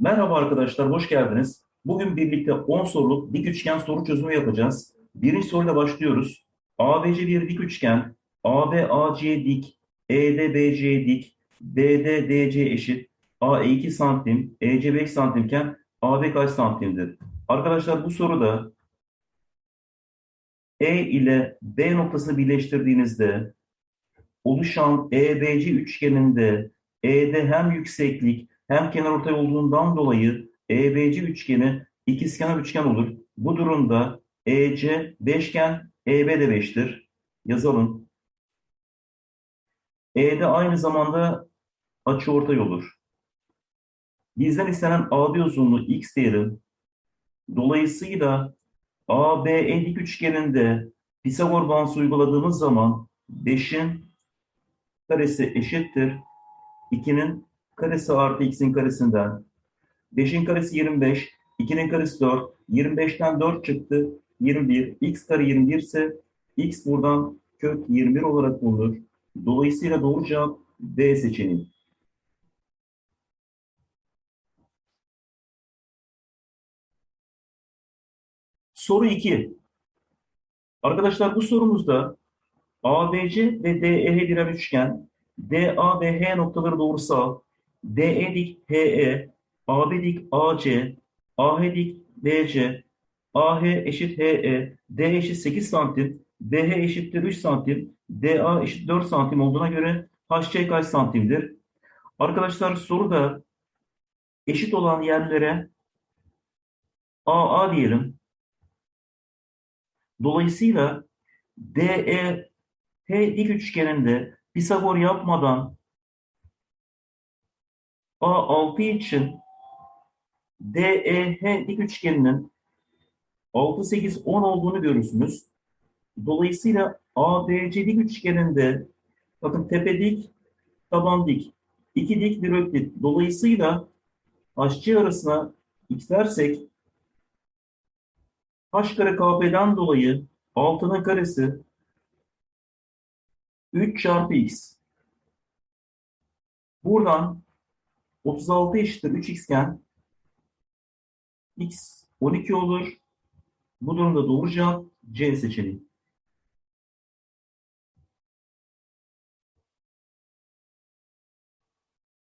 Merhaba arkadaşlar, hoş geldiniz. Bugün birlikte 10 soruluk dik üçgen soru çözümü yapacağız. Birinci soruyla başlıyoruz. ABC bir dik üçgen, AB AC dik, ED BC dik, BD DC eşit, AE 2 santim, EC 5 santimken AB kaç santimdir? Arkadaşlar bu soruda E ile B noktasını birleştirdiğinizde oluşan EBC üçgeninde E'de hem yükseklik hem kenarortay olduğundan dolayı EBC üçgeni ikizkenar üçgen olur. Bu durumda EC beşgen, EB de beştir. Yazalım. E'de aynı zamanda açıortay olur. Bizden istenen AB uzunluğu x değeri. Dolayısıyla ABE dik üçgeninde Pisagor bağıntısı uyguladığımız zaman 5'in karesi eşittir. 2'nin karesi artı x'in karesinden. 5'in karesi 25, 2'nin karesi 4. 25'ten 4 çıktı. 21. x kare 21 ise x buradan kök 21 olarak bulunur. Dolayısıyla doğru cevap D seçeneği. Soru 2. Arkadaşlar bu sorumuzda ABC ve DEH birer üçgen, DA ve H noktaları doğrusal, DE dik HE, AB dik AC, AH dik BC, AH eşit HE, D eşit 8 santim, BH eşittir 3 santim, DA eşit 4 santim olduğuna göre HC kaç santimdir? Arkadaşlar soruda eşit olan yerlere AA diyelim. Dolayısıyla DE H dik üçgeninde Pisagor yapmadan A6 için DEH dik üçgeninin 6, 8, 10 olduğunu görürsünüz. Dolayısıyla ABC dik üçgeninde bakın tepe dik, taban dik. iki dik bir öklit. Dolayısıyla HC arasına x dersek h kare kp'den dolayı 6'nın karesi 3 çarpı x. Buradan 36 eşittir 3x iken x 12 olur. Bu durumda doğru cevap C seçeneği.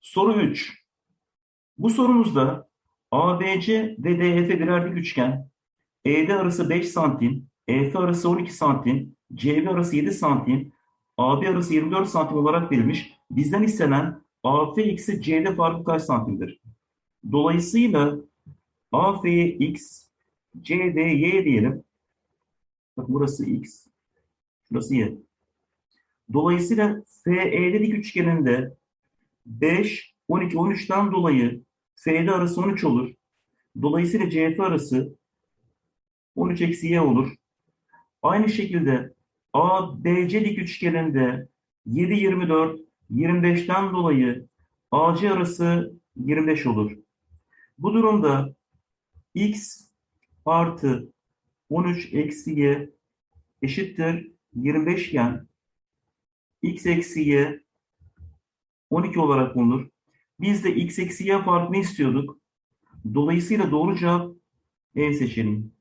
Soru 3. Bu sorumuzda ABC ve DF birer dik üçgen, ED arası 5 santim, EF arası 12 santim, CB arası 7 santim, AB arası 24 santim olarak verilmiş. Bizden istenen AF x'i CD farkı kaç santimdir? Dolayısıyla AF x, diyelim. Bak burası x, şurası y. Dolayısıyla FE'de dik üçgeninde 5, 12, 13'ten dolayı FD arası 13 olur. Dolayısıyla CF arası 13 eksi y olur. Aynı şekilde ABC dik üçgeninde 7, 24, 25'ten dolayı AC arası 25 olur. Bu durumda x artı 13 eksi y eşittir 25 iken x eksi y 12 olarak bulunur. Biz de x eksi y farkını istiyorduk. Dolayısıyla doğru cevap E seçeneği.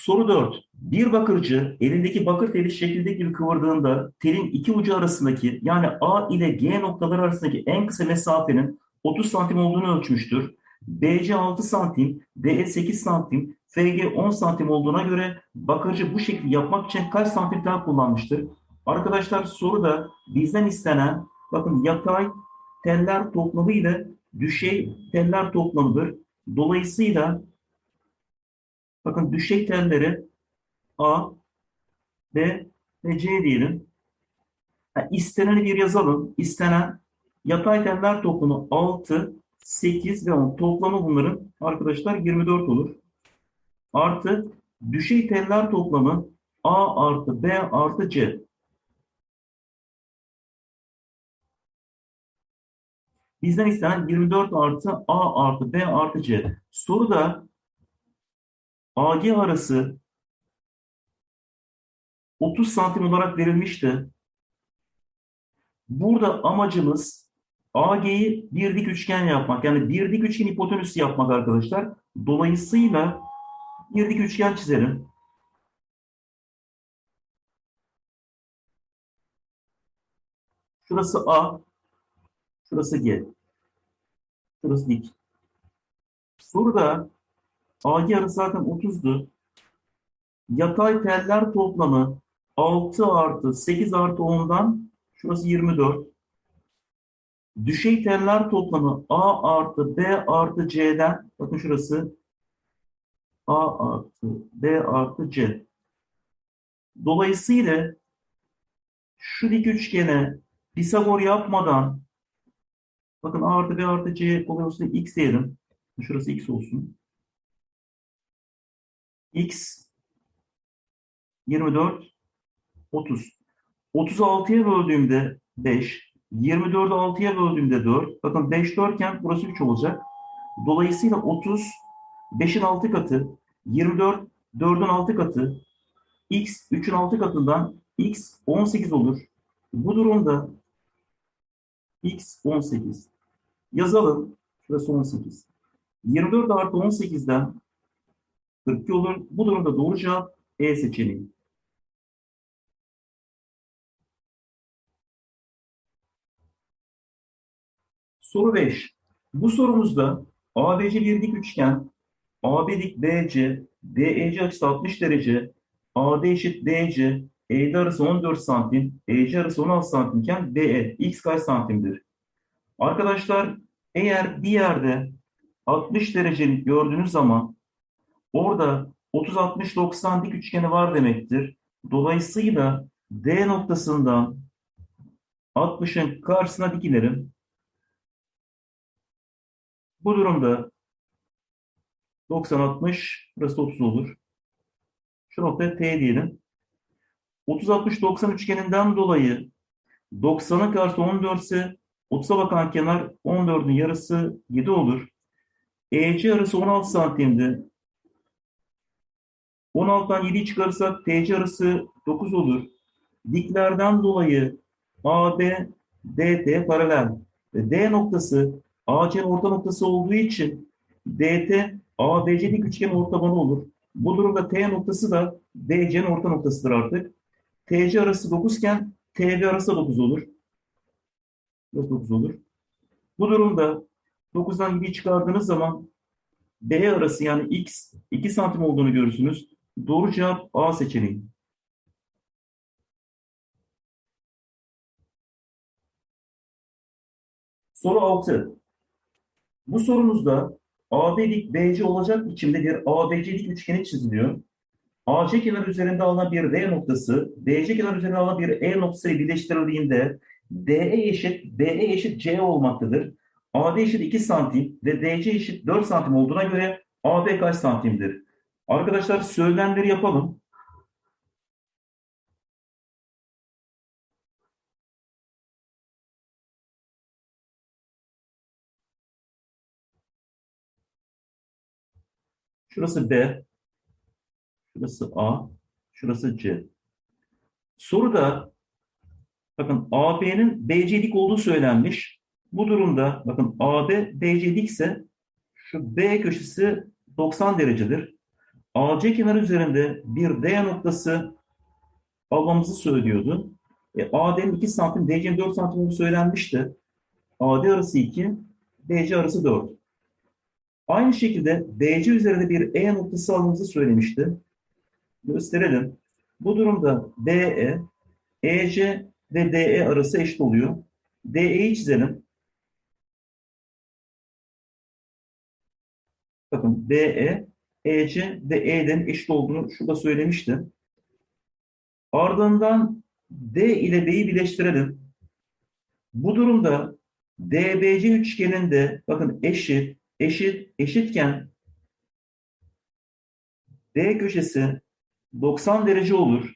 Soru 4. Bir bakırcı elindeki bakır teli şekilde gibi kıvırdığında telin iki ucu arasındaki yani A ile G noktaları arasındaki en kısa mesafenin 30 santim olduğunu ölçmüştür. BC 6 santim, DE 8 santim, FG 10 santim olduğuna göre bakırcı bu şekli yapmak için kaç santim tel kullanmıştır? Arkadaşlar soruda bizden istenen bakın yatay teller toplamı ile düşey teller toplamıdır. Dolayısıyla Bakın düşey telleri A, B ve C diyelim. Yani isteneni bir yazalım. İstenen yatay teller toplamı 6, 8 ve 10. Toplamı bunların arkadaşlar 24 olur. Artı düşey teller toplamı A artı B artı C. Bizden istenen 24 artı A artı B artı C. Soruda AG arası 30 santim olarak verilmişti. Burada amacımız AG'yi bir dik üçgen yapmak. Yani bir dik üçgen hipotenüsü yapmak arkadaşlar. Dolayısıyla bir dik üçgen çizelim. Şurası A, şurası G. Şurası dik. Soruda AG arası zaten 30'du. Yatay teller toplamı 6 artı 8 artı 10'dan şurası 24. Düşey teller toplamı A artı B artı C'den bakın şurası A artı B artı C. Dolayısıyla şu dik üçgene Pisagor yapmadan bakın A artı B artı C kolay olsun x diyelim. Şurası x olsun. X 24 30. 36'ya böldüğümde 5. 24'ü 6'ya böldüğümde 4. Bakın 5 4 iken burası 3 olacak. Dolayısıyla 30 5'in 6 katı. 24 4'ün 6 katı. x 3'ün 6 katından x 18 olur. Bu durumda x 18. Yazalım. Şurası 18. 24 artı 18'den 42 olur. Bu durumda doğru cevap E seçeneği. Soru 5. Bu sorumuzda ABC bir dik üçgen, AB dik BC, DEC açısı 60 derece, AD eşit DC, ED arası 14 santim, EC arası 16 santimken BE x kaç santimdir? Arkadaşlar eğer bir yerde 60 derecelik gördüğünüz zaman orada 30-60-90 dik üçgeni var demektir. Dolayısıyla D noktasından 60'ın karşısına dikilerim. Bu durumda 90-60, burası 30 olur. Şu noktaya T diyelim. 30-60-90 üçgeninden dolayı 90'ın karşısı 14 ise 30'a bakan kenar 14'ün yarısı 7 olur. EC arası 16 santimdi. 16'dan 7'yi çıkarırsak TC arası 9 olur. Diklerden dolayı AB, DT paralel. D noktası AC'nin orta noktası olduğu için DT ABC dik üçgen ortabanı olur. Bu durumda T noktası da DC'nin orta noktasıdır artık. TC arası 9 iken TB arası 9 olur. Burası 9 olur. Bu durumda 9'dan 7'yi çıkardığınız zaman B arası yani X 2 santim olduğunu görürsünüz. Doğru cevap A seçeneği. Soru 6. Bu sorumuzda AB dik BC olacak biçimde bir ABC'lik üçgeni çiziliyor. AC kenar üzerinde alınan bir D noktası, BC kenar üzerinde alınan bir E noktası birleştirildiğinde DE eşit BE eşit C olmaktadır. AD eşit 2 santim ve DC eşit 4 santim olduğuna göre AB kaç santimdir? Arkadaşlar söylemleri yapalım. Şurası B, şurası A, şurası C. Soruda bakın AB'nin BC dik olduğu söylenmiş. Bu durumda bakın AB BC dikse şu B köşesi 90 derecedir. AC kenarı üzerinde bir D noktası almamızı söylüyordu. E, AD'nin 2 santim, DC'nin 4 santim olduğu söylenmişti. AD arası 2, DC arası 4. Aynı şekilde DC üzerinde bir E noktası almamızı söylemişti. Gösterelim. Bu durumda BE, EC ve DE arası eşit oluyor. DE'yi çizelim. Bakın BE, EC ve E'den eşit olduğunu şurada söylemişti. Ardından D ile B'yi birleştirelim. Bu durumda DBC üçgeninde bakın eşit, eşit, eşitken D köşesi 90 derece olur.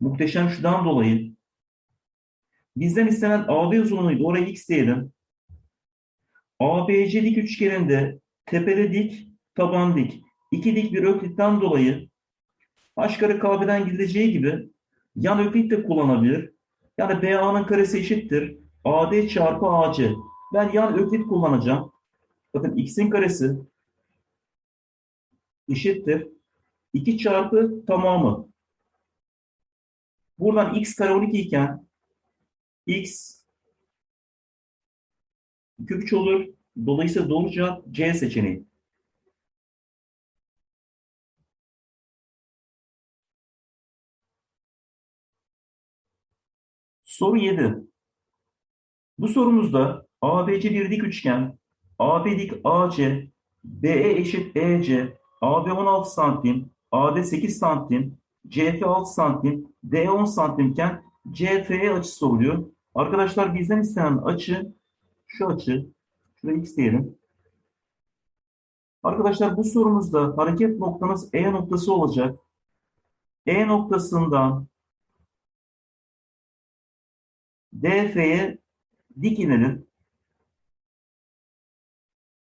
Muhteşem şudan dolayı. Bizden istenen AB uzunluğuydu. Oraya x diyelim. ABC dik üçgeninde tepede dik, taban dik. İki dik bir öklitten dolayı kare kb'den gidileceği gibi Yan öklit de kullanabilir. Yani BA'nın karesi eşittir. AD çarpı AC. Ben yan öklit kullanacağım. Bakın x'in karesi eşittir. 2 çarpı tamamı. Buradan x kare 12 iken x 3 olur. Dolayısıyla doğru C seçeneği. Soru 7. Bu sorumuzda ABC bir dik üçgen, AB dik AC, BE eşit EC, AB 16 santim, AD 8 santim, CF 6 santim, D 10 santimken CFE açısı soruluyor. Arkadaşlar bizden istenen açı şu açı. Şuraya x diyelim. Arkadaşlar bu sorumuzda hareket noktamız E noktası olacak. E noktasından DF'ye dik inelim.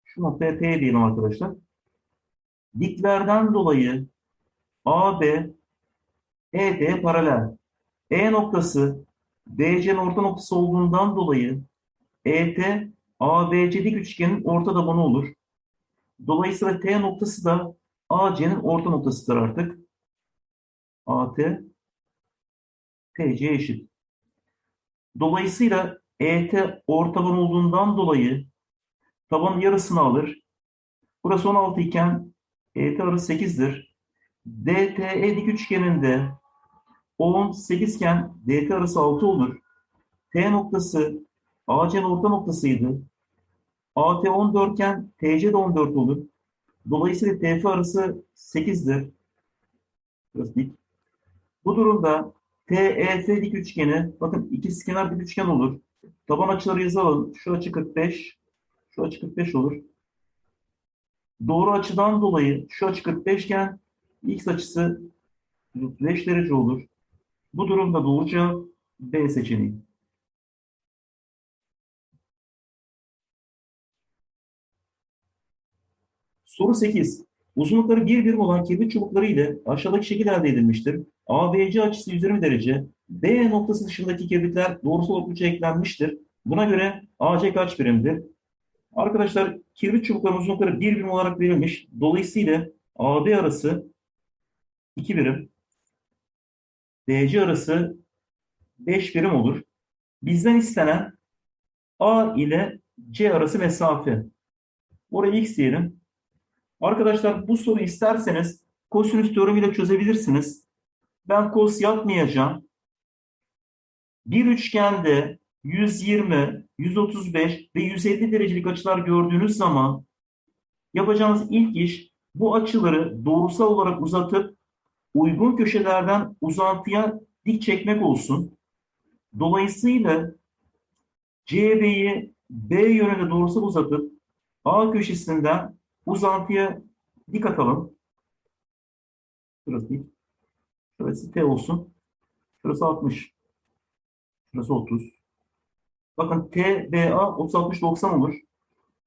Şu noktaya P diyelim arkadaşlar. Diklerden dolayı AB ED'ye paralel. E noktası BC'nin orta noktası olduğundan dolayı ET ABC dik üçgenin orta tabanı olur. Dolayısıyla T noktası da AC'nin orta noktasıdır artık. AT TC eşit. Dolayısıyla ET ortaban olduğundan dolayı tabanın yarısını alır. Burası 16 iken ET arası 8'dir. DTE dik üçgeninde 10 8 iken DT arası 6 olur. T noktası AC'nin orta noktasıydı. AT 14 iken TC de 14 olur. Dolayısıyla TF arası 8'dir. Burası dik. Bu durumda TEF dik üçgeni, bakın ikisi kenar dik üçgen olur. Taban açıları yazalım. Şu açı 45, şu açı 45 olur. Doğru açıdan dolayı şu açı 45 iken x açısı 35 derece olur. Bu durumda doğru cevap B seçeneği. Soru 8. Uzunlukları bir birim olan kibrit çubukları ile aşağıdaki şekil elde edilmiştir. ABC açısı 120 derece. B noktası dışındaki kibritler doğrusal okluca eklenmiştir. Buna göre AC kaç birimdir? Arkadaşlar kibrit çubuklarının uzunlukları bir birim olarak verilmiş. Dolayısıyla AB arası 2 birim. DC arası 5 birim olur. Bizden istenen A ile C arası mesafe. Oraya x diyelim. Arkadaşlar bu soruyu isterseniz kosinüs teoremiyle çözebilirsiniz. Ben kos yapmayacağım. Bir üçgende 120, 135 ve 150 derecelik açılar gördüğünüz zaman yapacağınız ilk iş bu açıları doğrusal olarak uzatıp uygun köşelerden uzantıya dik çekmek olsun. Dolayısıyla CB'yi B yönünde doğrusal uzatıp A köşesinden uzantıya dik atalım. Şurası dik. Şurası T olsun. Şurası 60. Şurası 30. Bakın TBA 30 60 90 olur.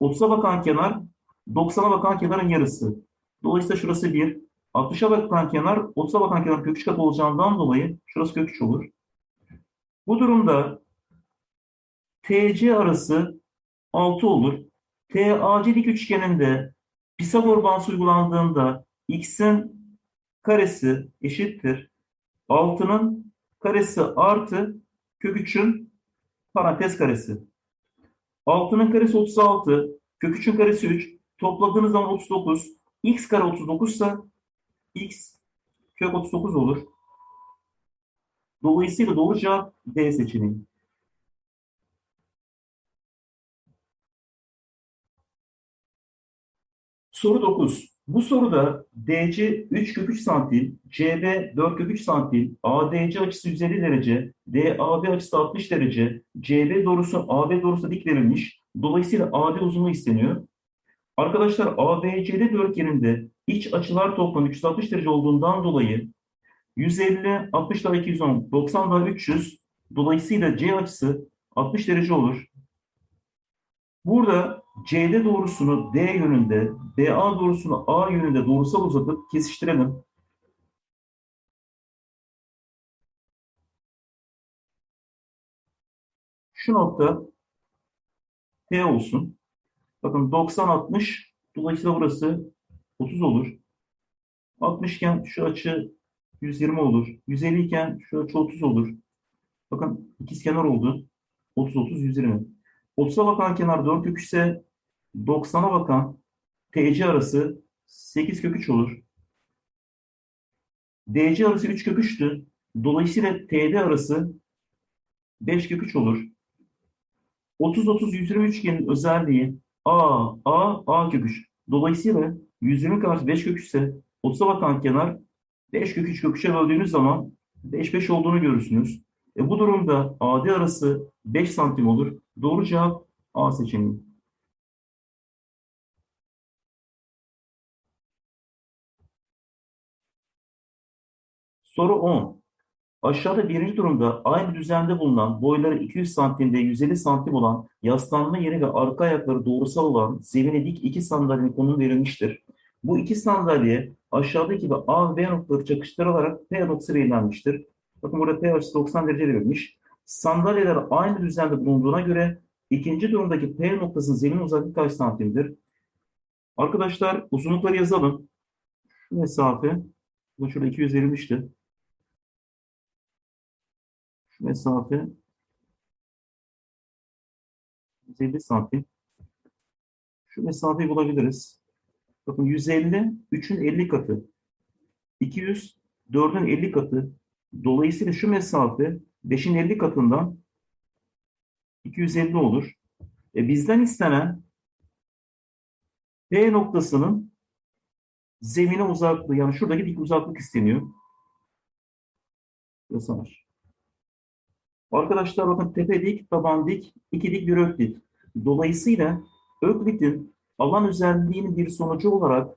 30'a bakan kenar 90'a bakan kenarın yarısı. Dolayısıyla şurası 1. 60'a bakan kenar 30'a bakan kenar kök 3 kat olacağından dolayı şurası kök 3 olur. Bu durumda TC arası 6 olur. TAC dik üçgeninde Pisagor bağıntısı uygulandığında x'in karesi eşittir. 6'nın karesi artı kök 3'ün parantez karesi. 6'nın karesi 36, kök 3'ün karesi 3. Topladığınız zaman 39. x kare 39 ise x kök 39 olur. Dolayısıyla doğru cevap D seçeneği. Soru 9. Bu soruda DC 3 kök 3 santim, CB 4 kök 3 santim, ADC açısı 150 derece, DAB açısı 60 derece, CB doğrusu AB doğrusu dik verilmiş. Dolayısıyla AD uzunluğu isteniyor. Arkadaşlar ABCD dörtgeninde iç açılar toplamı 360 derece olduğundan dolayı 150, 60 daha 210, 90 daha 300. Dolayısıyla C açısı 60 derece olur. Burada CD doğrusunu D yönünde, DA doğrusunu A yönünde doğrusal uzatıp kesiştirelim. Şu nokta T olsun. Bakın 90-60, dolayısıyla burası 30 olur. 60 iken şu açı 120 olur. 150 iken şu açı 30 olur. Bakın ikizkenar oldu. 30-30-120. 30'a bakan kenar 4 kök 3 ise 90'a bakan TC arası 8 kök 3 olur. DC arası 3 kök 3'tü. Dolayısıyla TD arası 5 kök 3 olur. 30-30-120 üçgenin özelliği A, A, A kök 3. Dolayısıyla 120 karşı 5 kök 3 ise 30'a bakan kenar 5 kök 3 kök 3'e böldüğünüz zaman 5 5 olduğunu görürsünüz. E bu durumda AD arası 5 santim olur. Doğru cevap A seçeneği. Soru 10. Aşağıda birinci durumda aynı düzende bulunan boyları 200 santim ve 150 santim olan yaslanma yeri ve arka ayakları doğrusal olan zemine dik iki sandalyenin konumu verilmiştir. Bu iki sandalye aşağıdaki gibi A ve B noktaları çakıştırılarak P noktası belirlenmiştir. Bakın burada P açısı 90 derece verilmiş. Sandalyeler aynı düzende bulunduğuna göre ikinci durumdaki P noktasının zemin uzaklığı kaç santimdir? Arkadaşlar uzunlukları yazalım. Şu mesafe, bu şurada 200 verilmişti. Şu mesafe 150 santim. Şu mesafeyi bulabiliriz. Bakın 150, 3'ün 50 katı. 200, 4'ün 50 katı. Dolayısıyla şu mesafe 5'in 50 katından 250 olur. E bizden istenen P noktasının zemine uzaklığı yani şuradaki dik uzaklık isteniyor. Var. Arkadaşlar bakın tepe dik, taban dik, iki dik bir öklit. Dolayısıyla öklitin alan özelliğinin bir sonucu olarak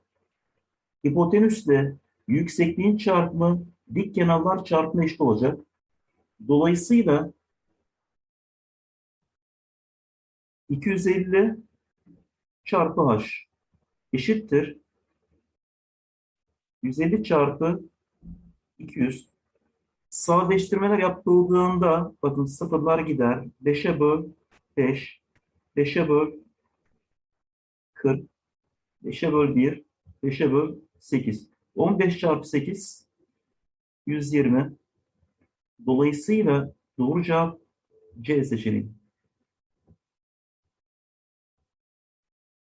hipotenüsle yüksekliğin çarpımı dik kenarlar çarpımı eşit olacak. Dolayısıyla 250 çarpı h eşittir 150 çarpı 200 sadeleştirmeler yapıldığında bakın sıfırlar gider. 5'e böl 5, 5'e böl 40, 5'e böl 1, 5'e böl 8. 15 çarpı 8 120. Dolayısıyla doğru cevap C seçeneği.